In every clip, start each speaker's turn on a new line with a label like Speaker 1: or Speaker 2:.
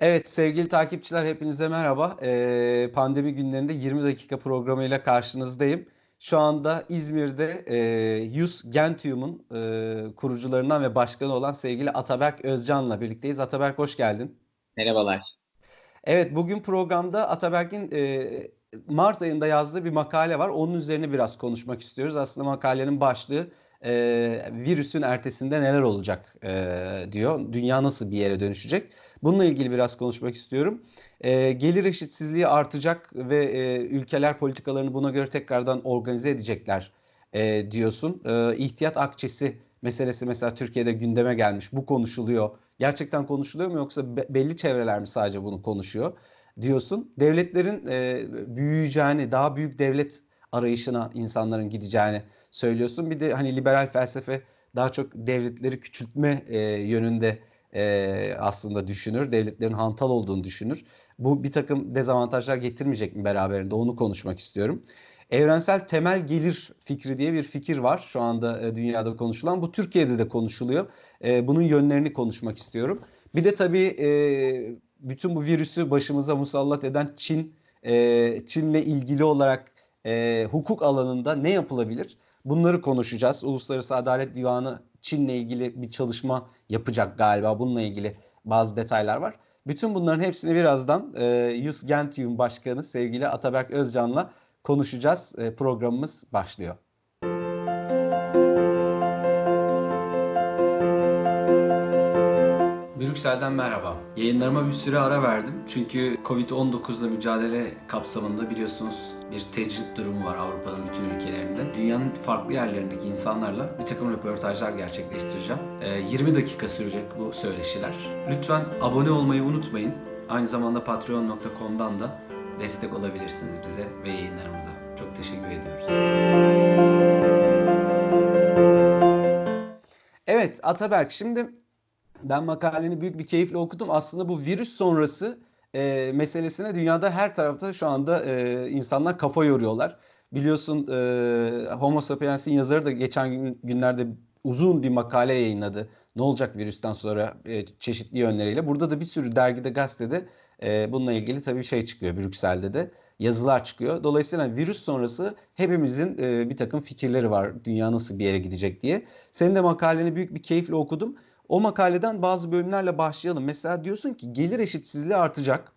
Speaker 1: Evet sevgili takipçiler hepinize merhaba. Ee, pandemi günlerinde 20 dakika programıyla karşınızdayım. Şu anda İzmir'de e, Yus Gentium'un e, kurucularından ve başkanı olan sevgili Ataberk Özcan'la birlikteyiz. Ataberk hoş geldin.
Speaker 2: Merhabalar.
Speaker 1: Evet bugün programda Ataberk'in e, Mart ayında yazdığı bir makale var. Onun üzerine biraz konuşmak istiyoruz. Aslında makalenin başlığı e, virüsün ertesinde neler olacak e, diyor. Dünya nasıl bir yere dönüşecek? Bununla ilgili biraz konuşmak istiyorum. E, gelir eşitsizliği artacak ve e, ülkeler politikalarını buna göre tekrardan organize edecekler e, diyorsun. E, ihtiyat akçesi meselesi mesela Türkiye'de gündeme gelmiş. Bu konuşuluyor. Gerçekten konuşuluyor mu yoksa be- belli çevreler mi sadece bunu konuşuyor diyorsun. Devletlerin e, büyüyeceğini, daha büyük devlet arayışına insanların gideceğini söylüyorsun. Bir de hani liberal felsefe daha çok devletleri küçültme e, yönünde e, aslında düşünür. Devletlerin hantal olduğunu düşünür. Bu bir takım dezavantajlar getirmeyecek mi beraberinde? Onu konuşmak istiyorum. Evrensel temel gelir fikri diye bir fikir var şu anda e, dünyada konuşulan. Bu Türkiye'de de konuşuluyor. E, bunun yönlerini konuşmak istiyorum. Bir de tabii e, bütün bu virüsü başımıza musallat eden Çin, e, Çin'le ilgili olarak e, hukuk alanında ne yapılabilir? Bunları konuşacağız. Uluslararası Adalet Divanı Çin'le ilgili bir çalışma yapacak galiba. Bununla ilgili bazı detaylar var. Bütün bunların hepsini birazdan e, Yus Gentium Başkanı sevgili Ataberk Özcan'la konuşacağız. E, programımız başlıyor. Brüksel'den merhaba. Yayınlarıma bir süre ara verdim. Çünkü Covid-19'la mücadele kapsamında biliyorsunuz bir tecrit durumu var Avrupa'nın bütün ülkelerinde. Dünyanın farklı yerlerindeki insanlarla bir takım röportajlar gerçekleştireceğim. Ee, 20 dakika sürecek bu söyleşiler. Lütfen abone olmayı unutmayın. Aynı zamanda patreon.com'dan da destek olabilirsiniz bize ve yayınlarımıza. Çok teşekkür ediyoruz. Evet Ataberk şimdi ben makaleni büyük bir keyifle okudum. Aslında bu virüs sonrası e, meselesine dünyada her tarafta şu anda e, insanlar kafa yoruyorlar. Biliyorsun e, Homo sapiens'in yazarı da geçen gün, günlerde uzun bir makale yayınladı. Ne olacak virüsten sonra e, çeşitli yönleriyle. Burada da bir sürü dergide, gazetede e, bununla ilgili tabii şey çıkıyor Brüksel'de de yazılar çıkıyor. Dolayısıyla virüs sonrası hepimizin e, bir takım fikirleri var. Dünya nasıl bir yere gidecek diye. Senin de makaleni büyük bir keyifle okudum. O makaleden bazı bölümlerle başlayalım. Mesela diyorsun ki gelir eşitsizliği artacak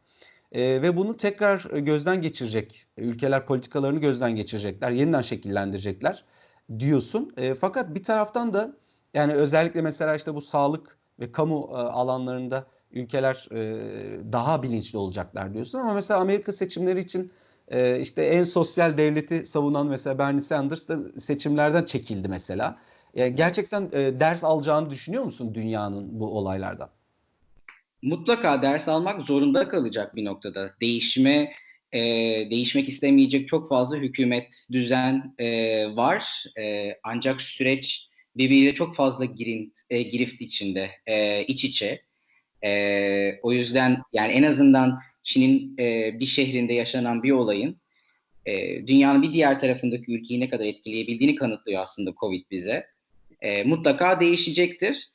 Speaker 1: e, ve bunu tekrar gözden geçirecek. Ülkeler politikalarını gözden geçirecekler, yeniden şekillendirecekler diyorsun. E, fakat bir taraftan da yani özellikle mesela işte bu sağlık ve kamu e, alanlarında ülkeler e, daha bilinçli olacaklar diyorsun. Ama mesela Amerika seçimleri için e, işte en sosyal devleti savunan mesela Bernie Sanders da seçimlerden çekildi mesela. Gerçekten e, ders alacağını düşünüyor musun dünyanın bu olaylardan?
Speaker 2: Mutlaka ders almak zorunda kalacak bir noktada. Değişime e, değişmek istemeyecek çok fazla hükümet, düzen e, var. E, ancak süreç birbiriyle çok fazla girint, e, girift içinde, e, iç içe. E, o yüzden yani en azından Çin'in e, bir şehrinde yaşanan bir olayın e, dünyanın bir diğer tarafındaki ülkeyi ne kadar etkileyebildiğini kanıtlıyor aslında Covid bize. E, mutlaka değişecektir.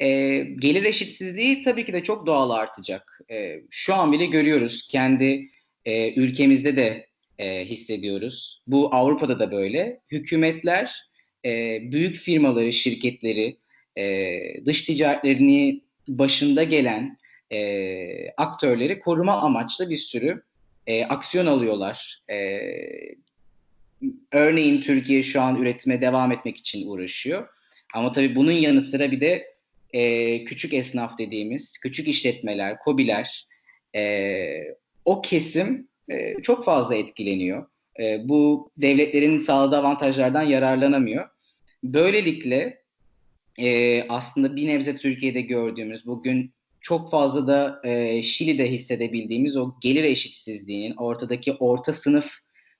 Speaker 2: E, gelir eşitsizliği tabii ki de çok doğal artacak. E, şu an bile görüyoruz. Kendi e, ülkemizde de e, hissediyoruz. Bu Avrupa'da da böyle. Hükümetler e, büyük firmaları, şirketleri, e, dış ticaretlerini başında gelen e, aktörleri koruma amaçlı bir sürü e, aksiyon alıyorlar. E, örneğin Türkiye şu an üretime devam etmek için uğraşıyor. Ama tabii bunun yanı sıra bir de e, küçük esnaf dediğimiz, küçük işletmeler, kobiler, e, o kesim e, çok fazla etkileniyor. E, bu devletlerin sağladığı avantajlardan yararlanamıyor. Böylelikle e, aslında bir nebze Türkiye'de gördüğümüz, bugün çok fazla da e, Şili'de hissedebildiğimiz o gelir eşitsizliğinin, ortadaki orta sınıf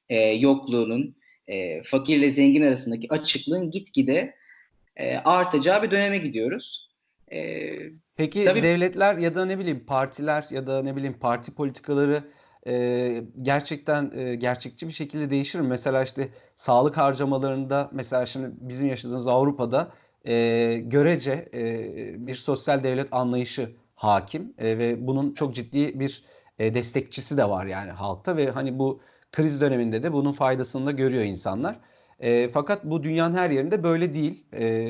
Speaker 2: e, yokluğunun, e, fakirle zengin arasındaki açıklığın gitgide e, artacağı bir döneme gidiyoruz.
Speaker 1: E, Peki tabii, devletler ya da ne bileyim partiler ya da ne bileyim parti politikaları e, gerçekten e, gerçekçi bir şekilde değişir mi? Mesela işte sağlık harcamalarında mesela şimdi bizim yaşadığımız Avrupa'da e, görece e, bir sosyal devlet anlayışı hakim e, ve bunun çok ciddi bir e, destekçisi de var yani halkta ve hani bu kriz döneminde de bunun faydasını da görüyor insanlar. E, fakat bu dünyanın her yerinde böyle değil. E,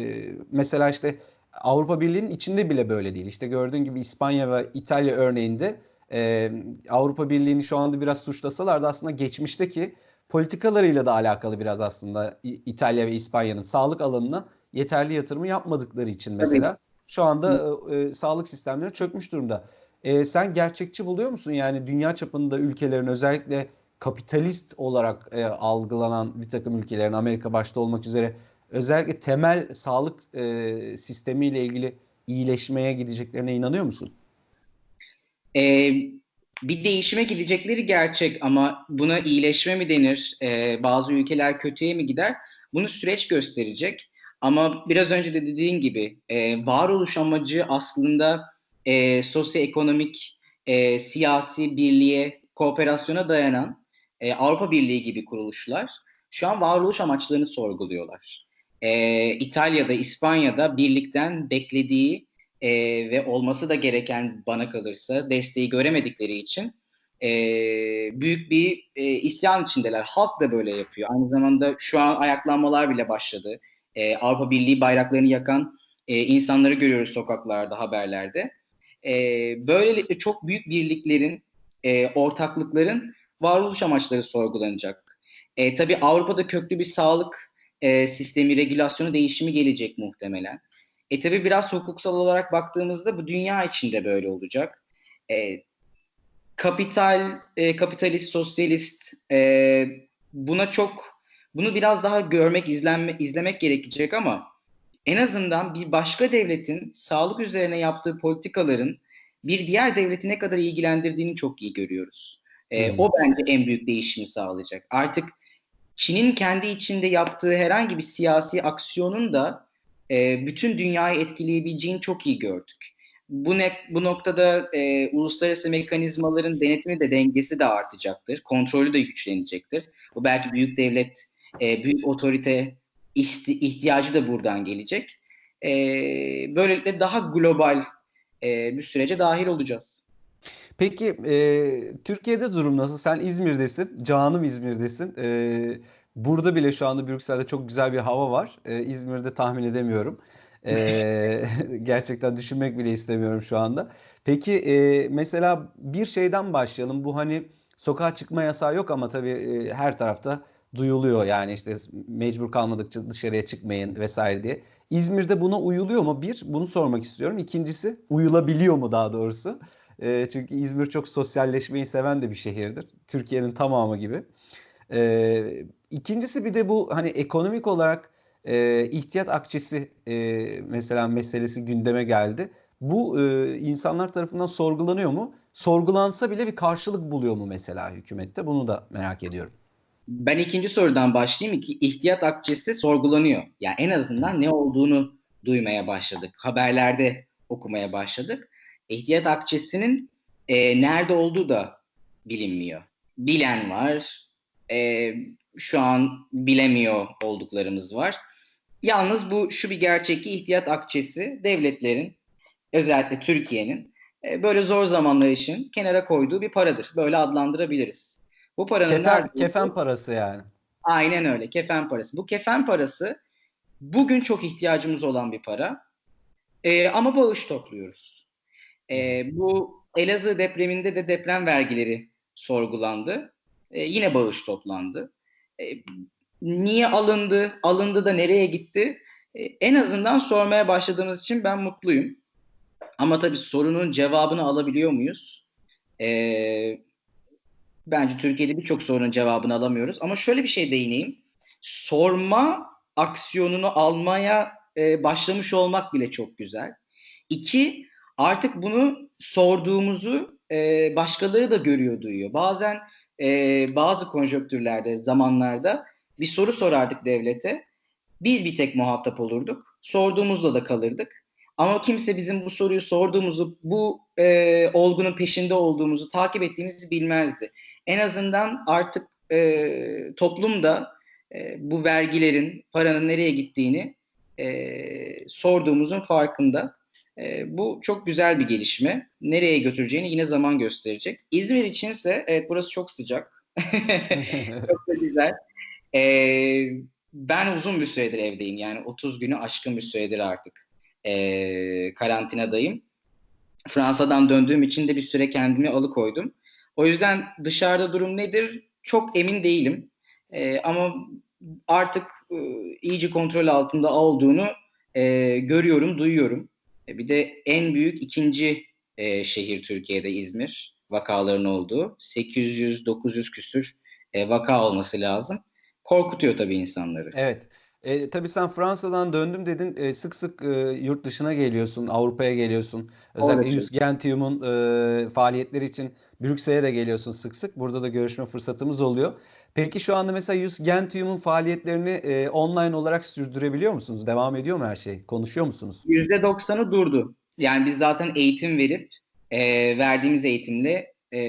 Speaker 1: mesela işte Avrupa Birliği'nin içinde bile böyle değil. İşte gördüğün gibi İspanya ve İtalya örneğinde e, Avrupa Birliği'ni şu anda biraz suçlasalar da aslında geçmişteki politikalarıyla da alakalı biraz aslında İtalya ve İspanya'nın sağlık alanına yeterli yatırımı yapmadıkları için mesela Tabii. şu anda e, e, sağlık sistemleri çökmüş durumda. E, sen gerçekçi buluyor musun? Yani dünya çapında ülkelerin özellikle kapitalist olarak e, algılanan bir takım ülkelerin Amerika başta olmak üzere özellikle temel sağlık e, sistemiyle ilgili iyileşmeye gideceklerine inanıyor musun?
Speaker 2: Ee, bir değişime gidecekleri gerçek ama buna iyileşme mi denir? Ee, bazı ülkeler kötüye mi gider? Bunu süreç gösterecek. Ama biraz önce de dediğin gibi e, varoluş amacı aslında e, sosyoekonomik, e, siyasi birliğe, kooperasyona dayanan e, Avrupa Birliği gibi kuruluşlar şu an varoluş amaçlarını sorguluyorlar. E, İtalya'da, İspanya'da birlikten beklediği e, ve olması da gereken bana kalırsa desteği göremedikleri için e, büyük bir e, isyan içindeler. Halk da böyle yapıyor. Aynı zamanda şu an ayaklanmalar bile başladı. E, Avrupa Birliği bayraklarını yakan e, insanları görüyoruz sokaklarda, haberlerde. E, böylelikle çok büyük birliklerin, e, ortaklıkların varoluş amaçları sorgulanacak. E, tabii Avrupa'da köklü bir sağlık e, sistemi, regülasyonu değişimi gelecek muhtemelen. E tabi biraz hukuksal olarak baktığımızda bu dünya içinde böyle olacak. E, kapital, e, kapitalist, sosyalist e, buna çok bunu biraz daha görmek, izlenme, izlemek gerekecek ama en azından bir başka devletin sağlık üzerine yaptığı politikaların bir diğer devleti ne kadar ilgilendirdiğini çok iyi görüyoruz. E, hmm. O bence en büyük değişimi sağlayacak. Artık Çin'in kendi içinde yaptığı herhangi bir siyasi aksiyonun da e, bütün dünyayı etkileyebileceğini çok iyi gördük. Bu, ne, bu noktada e, uluslararası mekanizmaların denetimi de dengesi de artacaktır. Kontrolü de güçlenecektir. Bu belki büyük devlet, e, büyük otorite isti, ihtiyacı da buradan gelecek. E, böylelikle daha global e, bir sürece dahil olacağız.
Speaker 1: Peki e, Türkiye'de durum nasıl? Sen İzmir'desin, canım İzmir'desin. E, Burada bile şu anda Brüksel'de çok güzel bir hava var. Ee, İzmir'de tahmin edemiyorum. Ee, gerçekten düşünmek bile istemiyorum şu anda. Peki e, mesela bir şeyden başlayalım. Bu hani sokağa çıkma yasağı yok ama tabii e, her tarafta duyuluyor. Yani işte mecbur kalmadıkça dışarıya çıkmayın vesaire diye. İzmir'de buna uyuluyor mu? Bir, bunu sormak istiyorum. İkincisi, uyulabiliyor mu daha doğrusu? E, çünkü İzmir çok sosyalleşmeyi seven de bir şehirdir. Türkiye'nin tamamı gibi. E, ikincisi bir de bu hani ekonomik olarak e, ihtiyat akçesi e, mesela meselesi gündeme geldi. Bu e, insanlar tarafından sorgulanıyor mu? Sorgulansa bile bir karşılık buluyor mu mesela hükümette? Bunu da merak ediyorum.
Speaker 2: Ben ikinci sorudan başlayayım. ki ihtiyat akçesi sorgulanıyor. Yani en azından ne olduğunu duymaya başladık. Haberlerde okumaya başladık. İhtiyat akçesinin e, nerede olduğu da bilinmiyor. Bilen var, e, şu an bilemiyor olduklarımız var. Yalnız bu şu bir gerçek ki ihtiyat akçesi devletlerin özellikle Türkiye'nin e, böyle zor zamanlar için kenara koyduğu bir paradır. Böyle adlandırabiliriz.
Speaker 1: Bu paranın kefen, kefen parası yani.
Speaker 2: Aynen öyle. Kefen parası. Bu kefen parası bugün çok ihtiyacımız olan bir para. E, ama bağış topluyoruz. E, bu Elazığ depreminde de deprem vergileri sorgulandı. E, yine bağış toplandı. E, niye alındı? Alındı da nereye gitti? E, en azından sormaya başladığımız için ben mutluyum. Ama tabii sorunun cevabını alabiliyor muyuz? E, bence Türkiye'de birçok sorunun cevabını alamıyoruz. Ama şöyle bir şey değineyim. Sorma aksiyonunu almaya e, başlamış olmak bile çok güzel. İki, artık bunu sorduğumuzu e, başkaları da görüyor, duyuyor. Bazen e, bazı konjöktürlerde, zamanlarda bir soru sorardık devlete. Biz bir tek muhatap olurduk. Sorduğumuzda da kalırdık. Ama kimse bizim bu soruyu sorduğumuzu, bu e, olgunun peşinde olduğumuzu, takip ettiğimizi bilmezdi. En azından artık e, toplumda e, bu vergilerin, paranın nereye gittiğini e, sorduğumuzun farkında. E, bu çok güzel bir gelişme. Nereye götüreceğini yine zaman gösterecek. İzmir içinse evet burası çok sıcak. çok da güzel. E, ben uzun bir süredir evdeyim. Yani 30 günü aşkın bir süredir artık e, karantinadayım. Fransa'dan döndüğüm için de bir süre kendimi alıkoydum. O yüzden dışarıda durum nedir çok emin değilim. E, ama artık e, iyice kontrol altında olduğunu e, görüyorum, duyuyorum. E, bir de en büyük ikinci e, şehir Türkiye'de İzmir vakaların olduğu. 800-900 küsür e, vaka olması lazım. Korkutuyor tabii insanları.
Speaker 1: Evet. E, tabii sen Fransa'dan döndüm dedin. E, sık sık e, yurt dışına geliyorsun, Avrupa'ya geliyorsun. Özellikle. Yus Gentium'un e, faaliyetleri için Brüksel'e de geliyorsun sık sık. Burada da görüşme fırsatımız oluyor. Peki şu anda mesela Yus Gentium'un faaliyetlerini e, online olarak sürdürebiliyor musunuz? Devam ediyor mu her şey? Konuşuyor musunuz?
Speaker 2: %90'ı durdu. Yani biz zaten eğitim verip e, verdiğimiz eğitimle e,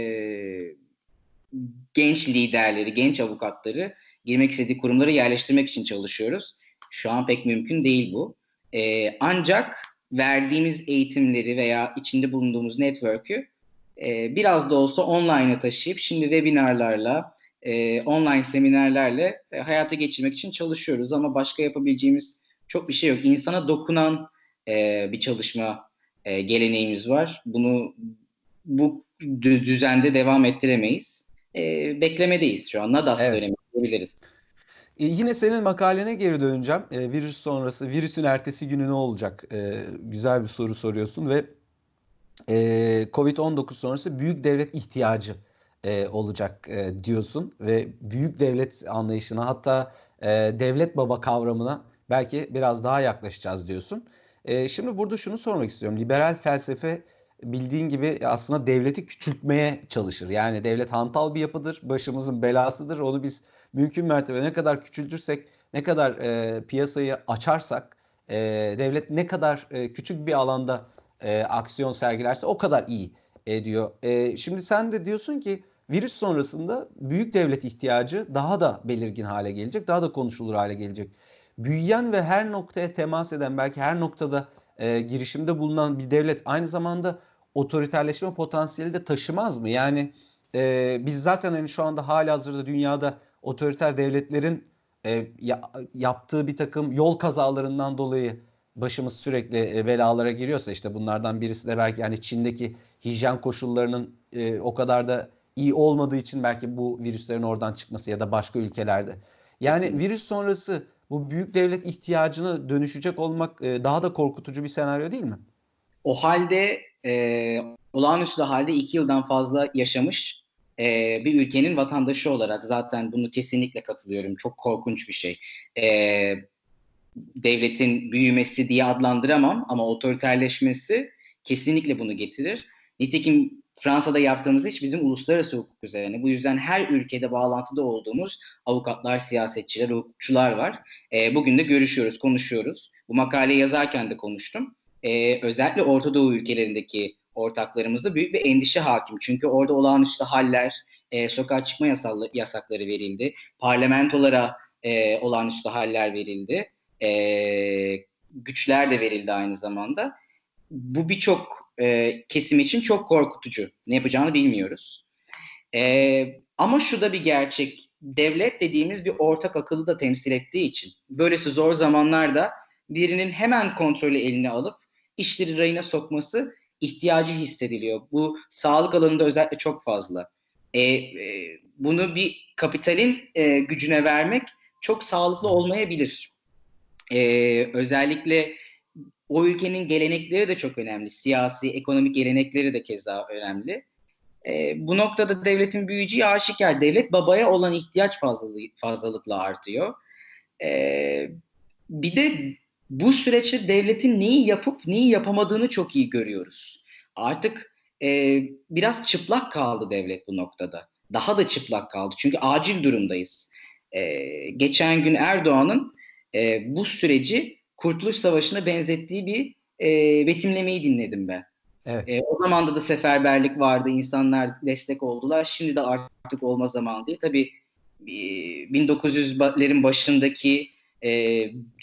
Speaker 2: genç liderleri, genç avukatları girmek istediği kurumları yerleştirmek için çalışıyoruz. Şu an pek mümkün değil bu. E, ancak verdiğimiz eğitimleri veya içinde bulunduğumuz network'ü e, biraz da olsa online'a taşıyıp şimdi webinarlarla, e, online seminerlerle e, hayata geçirmek için çalışıyoruz. Ama başka yapabileceğimiz çok bir şey yok. İnsana dokunan e, bir çalışma e, geleneğimiz var. Bunu bu dü- düzende devam ettiremeyiz. E, beklemedeyiz şu an. Nadas
Speaker 1: Evet.
Speaker 2: dönemi diyebiliriz.
Speaker 1: E, yine senin makalene geri döneceğim. E, virüs sonrası, virüsün ertesi günü ne olacak? E, güzel bir soru soruyorsun ve e, Covid-19 sonrası büyük devlet ihtiyacı e, olacak e, diyorsun ve büyük devlet anlayışına hatta e, devlet baba kavramına belki biraz daha yaklaşacağız diyorsun. E, şimdi burada şunu sormak istiyorum. Liberal felsefe bildiğin gibi aslında devleti küçültmeye çalışır. Yani devlet hantal bir yapıdır, başımızın belasıdır. Onu biz mümkün mertebe ne kadar küçültürsek, ne kadar e, piyasayı açarsak, e, devlet ne kadar e, küçük bir alanda e, aksiyon sergilerse o kadar iyi ediyor. E, şimdi sen de diyorsun ki virüs sonrasında büyük devlet ihtiyacı daha da belirgin hale gelecek, daha da konuşulur hale gelecek. Büyüyen ve her noktaya temas eden, belki her noktada e, girişimde bulunan bir devlet aynı zamanda otoriterleşme potansiyeli de taşımaz mı? Yani e, biz zaten hani şu anda halihazırda dünyada otoriter devletlerin e, ya- yaptığı bir takım yol kazalarından dolayı başımız sürekli e, belalara giriyorsa işte bunlardan birisi de belki yani Çin'deki hijyen koşullarının e, o kadar da iyi olmadığı için belki bu virüslerin oradan çıkması ya da başka ülkelerde. Yani virüs sonrası bu büyük devlet ihtiyacına dönüşecek olmak e, daha da korkutucu bir senaryo değil mi?
Speaker 2: O halde e, olağanüstü halde iki yıldan fazla yaşamış e, bir ülkenin vatandaşı olarak zaten bunu kesinlikle katılıyorum. Çok korkunç bir şey. E, devletin büyümesi diye adlandıramam ama otoriterleşmesi kesinlikle bunu getirir. Nitekim Fransa'da yaptığımız iş bizim uluslararası hukuk üzerine. Bu yüzden her ülkede bağlantıda olduğumuz avukatlar, siyasetçiler, hukukçular var. E, bugün de görüşüyoruz, konuşuyoruz. Bu makaleyi yazarken de konuştum. E, özellikle Orta Doğu ülkelerindeki ortaklarımızda büyük bir endişe hakim. Çünkü orada olağanüstü haller, e, sokağa çıkma yasallı, yasakları verildi. Parlamentolara e, olağanüstü haller verildi. E, güçler de verildi aynı zamanda. Bu birçok e, kesim için çok korkutucu. Ne yapacağını bilmiyoruz. E, ama şu da bir gerçek. Devlet dediğimiz bir ortak akıllı da temsil ettiği için böylesi zor zamanlarda birinin hemen kontrolü eline alıp işleri rayına sokması ihtiyacı hissediliyor. Bu sağlık alanında özellikle çok fazla. E, e, bunu bir kapitalin e, gücüne vermek çok sağlıklı olmayabilir. E, özellikle o ülkenin gelenekleri de çok önemli. Siyasi, ekonomik gelenekleri de keza önemli. E, bu noktada devletin büyüyeceği aşikar. Devlet babaya olan ihtiyaç fazlalı, fazlalıkla artıyor. E, bir de bu süreçte devletin neyi yapıp neyi yapamadığını çok iyi görüyoruz. Artık e, biraz çıplak kaldı devlet bu noktada. Daha da çıplak kaldı. Çünkü acil durumdayız. E, geçen gün Erdoğan'ın e, bu süreci Kurtuluş Savaşı'na benzettiği bir e, betimlemeyi dinledim ben.
Speaker 1: Evet.
Speaker 2: E, o zamanda da seferberlik vardı, insanlar destek oldular. Şimdi de artık olma zamanı değil. Tabii e, 1900'lerin başındaki e,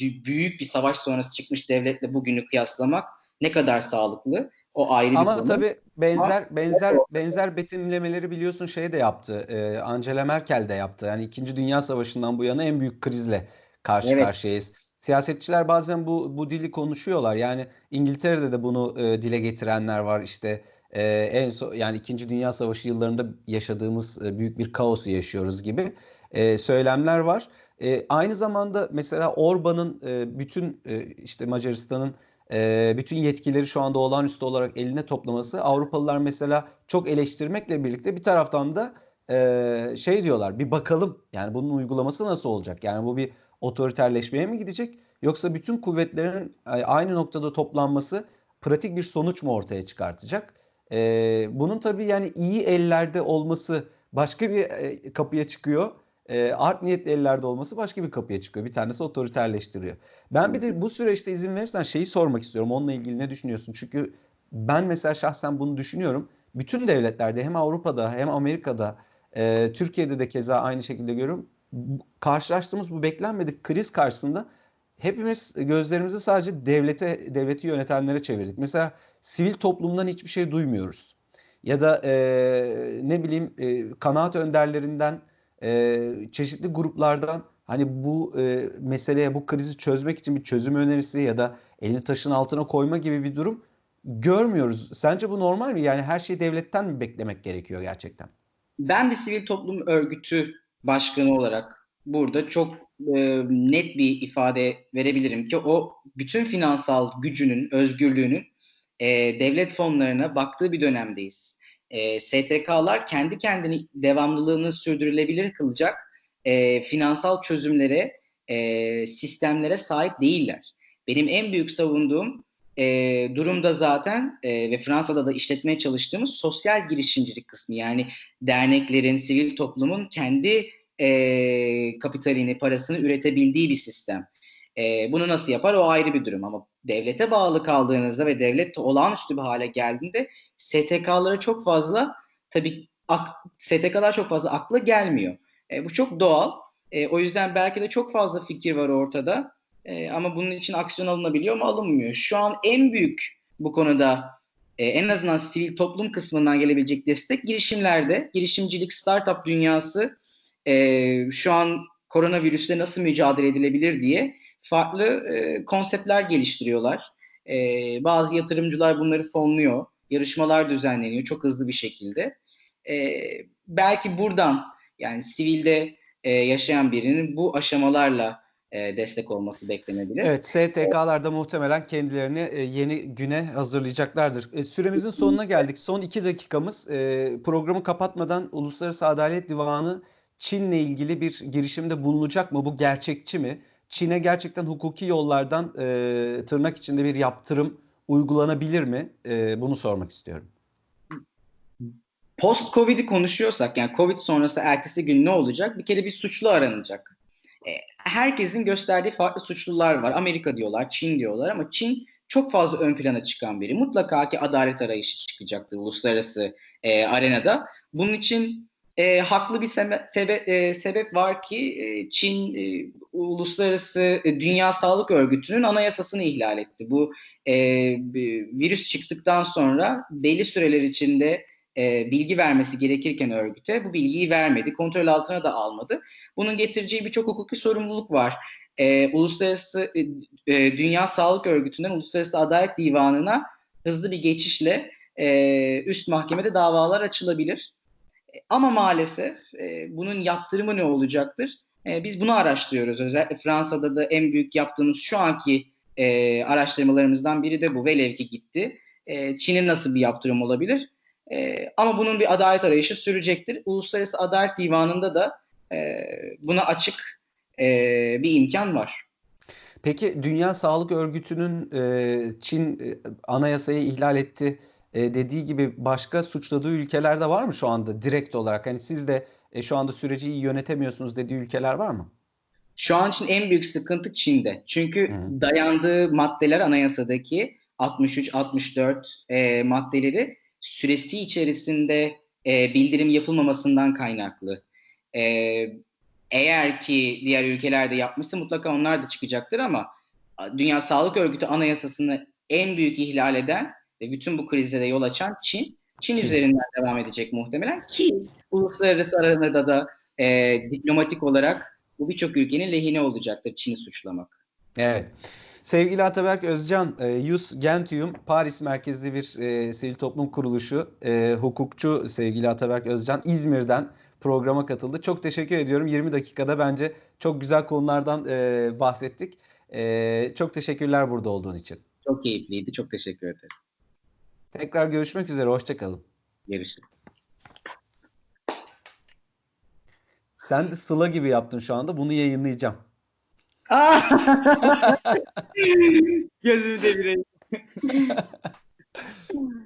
Speaker 2: büyük bir savaş sonrası çıkmış devletle bugünü kıyaslamak ne kadar sağlıklı o ayrı
Speaker 1: Ama
Speaker 2: bir konu.
Speaker 1: tabii benzer benzer benzer betimlemeleri biliyorsun şey de yaptı. E, Angela Merkel de yaptı. Yani 2. Dünya Savaşı'ndan bu yana en büyük krizle karşı evet. karşıyayız. Siyasetçiler bazen bu bu dili konuşuyorlar. Yani İngiltere'de de bunu e, dile getirenler var. İşte e, en so yani 2. Dünya Savaşı yıllarında yaşadığımız e, büyük bir kaosu yaşıyoruz gibi e, söylemler var. E, aynı zamanda mesela Orban'ın e, bütün e, işte Macaristan'ın e, bütün yetkileri şu anda olağanüstü olarak eline toplaması Avrupalılar mesela çok eleştirmekle birlikte bir taraftan da e, şey diyorlar bir bakalım yani bunun uygulaması nasıl olacak? Yani bu bir otoriterleşmeye mi gidecek yoksa bütün kuvvetlerin aynı noktada toplanması pratik bir sonuç mu ortaya çıkartacak? E, bunun tabii yani iyi ellerde olması başka bir e, kapıya çıkıyor e, art niyetli ellerde olması başka bir kapıya çıkıyor. Bir tanesi otoriterleştiriyor. Ben bir de bu süreçte izin verirsen şeyi sormak istiyorum. Onunla ilgili ne düşünüyorsun? Çünkü ben mesela şahsen bunu düşünüyorum. Bütün devletlerde hem Avrupa'da hem Amerika'da e, Türkiye'de de keza aynı şekilde görüyorum. Karşılaştığımız bu beklenmedik kriz karşısında hepimiz gözlerimizi sadece devlete devleti yönetenlere çevirdik. Mesela sivil toplumdan hiçbir şey duymuyoruz. Ya da e, ne bileyim e, kanaat önderlerinden e, çeşitli gruplardan hani bu e, meseleye, bu krizi çözmek için bir çözüm önerisi ya da elini taşın altına koyma gibi bir durum görmüyoruz. Sence bu normal mi? Yani her şeyi devletten mi beklemek gerekiyor gerçekten?
Speaker 2: Ben bir sivil toplum örgütü başkanı olarak burada çok e, net bir ifade verebilirim ki o bütün finansal gücünün, özgürlüğünün e, devlet fonlarına baktığı bir dönemdeyiz e, STK'lar kendi kendini devamlılığını sürdürülebilir kılacak e, finansal çözümlere, e, sistemlere sahip değiller. Benim en büyük savunduğum e, durumda zaten e, ve Fransa'da da işletmeye çalıştığımız sosyal girişimcilik kısmı. Yani derneklerin, sivil toplumun kendi e, kapitalini, parasını üretebildiği bir sistem. E, bunu nasıl yapar o ayrı bir durum ama devlete bağlı kaldığınızda ve devlet olağanüstü bir hale geldiğinde STK'lara çok fazla tabii ak, STK'lar çok fazla akla gelmiyor. E, bu çok doğal. E, o yüzden belki de çok fazla fikir var ortada. E, ama bunun için aksiyon alınabiliyor mu? Alınmıyor. Şu an en büyük bu konuda e, en azından sivil toplum kısmından gelebilecek destek girişimlerde. Girişimcilik, startup dünyası e, şu an koronavirüsle nasıl mücadele edilebilir diye farklı e, konseptler geliştiriyorlar. E, bazı yatırımcılar bunları fonluyor. Yarışmalar düzenleniyor çok hızlı bir şekilde. E, belki buradan yani sivilde e, yaşayan birinin bu aşamalarla e, destek olması beklenebilir.
Speaker 1: Evet, STK'lar da muhtemelen kendilerini e, yeni güne hazırlayacaklardır. E, süremizin sonuna geldik. Son iki dakikamız. Programı kapatmadan Uluslararası Adalet Divanı Çin'le ilgili bir girişimde bulunacak mı? Bu gerçekçi mi? Çin'e gerçekten hukuki yollardan e, tırnak içinde bir yaptırım uygulanabilir mi? E, bunu sormak istiyorum.
Speaker 2: Post Covid'i konuşuyorsak yani Covid sonrası ertesi gün ne olacak? Bir kere bir suçlu aranacak. E, herkesin gösterdiği farklı suçlular var. Amerika diyorlar, Çin diyorlar ama Çin çok fazla ön plana çıkan biri. Mutlaka ki adalet arayışı çıkacaktır uluslararası e, arenada. Bunun için e, haklı bir sebe sebe e, sebep var ki e, Çin e, Uluslararası e, Dünya Sağlık Örgütü'nün anayasasını ihlal etti. Bu e, virüs çıktıktan sonra belli süreler içinde e, bilgi vermesi gerekirken örgüte bu bilgiyi vermedi. Kontrol altına da almadı. Bunun getireceği birçok hukuki sorumluluk var. E, Uluslararası e, e, Dünya Sağlık Örgütü'nden Uluslararası Adalet Divanı'na hızlı bir geçişle e, üst mahkemede davalar açılabilir. Ama maalesef e, bunun yaptırımı ne olacaktır? E, biz bunu araştırıyoruz. Özellikle Fransa'da da en büyük yaptığımız şu anki e, araştırmalarımızdan biri de bu. Velev ki gitti. E, Çin'in nasıl bir yaptırım olabilir? E, ama bunun bir adalet arayışı sürecektir. Uluslararası Adalet Divanı'nda da e, buna açık e, bir imkan var.
Speaker 1: Peki Dünya Sağlık Örgütü'nün e, Çin e, anayasayı ihlal etti e, dediği gibi başka suçladığı ülkelerde var mı şu anda direkt olarak? Hani siz de e, şu anda süreci iyi yönetemiyorsunuz dediği ülkeler var mı?
Speaker 2: Şu an için en büyük sıkıntı Çin'de. Çünkü Hı. dayandığı maddeler anayasadaki 63-64 e, maddeleri süresi içerisinde e, bildirim yapılmamasından kaynaklı. E, eğer ki diğer ülkelerde yapmışsa mutlaka onlar da çıkacaktır ama Dünya Sağlık Örgütü anayasasını en büyük ihlal eden ve bütün bu krize de yol açan Çin. Çin,
Speaker 1: Çin.
Speaker 2: üzerinden devam edecek muhtemelen ki uluslararası arenada da e, diplomatik olarak bu birçok ülkenin lehine olacaktır Çin'i suçlamak.
Speaker 1: Evet. Sevgili Ataberk Özcan, e, Yus Gentium Paris merkezli bir e, sivil toplum kuruluşu, e, hukukçu sevgili Ataberk Özcan İzmir'den programa katıldı. Çok teşekkür ediyorum. 20 dakikada bence çok güzel konulardan e, bahsettik. E, çok teşekkürler burada olduğun için.
Speaker 2: Çok keyifliydi. Çok teşekkür ederim.
Speaker 1: Tekrar görüşmek üzere. Hoşçakalın.
Speaker 2: Görüşürüz.
Speaker 1: Sen de Sıla gibi yaptın şu anda. Bunu yayınlayacağım.
Speaker 2: Gözümü devireyim.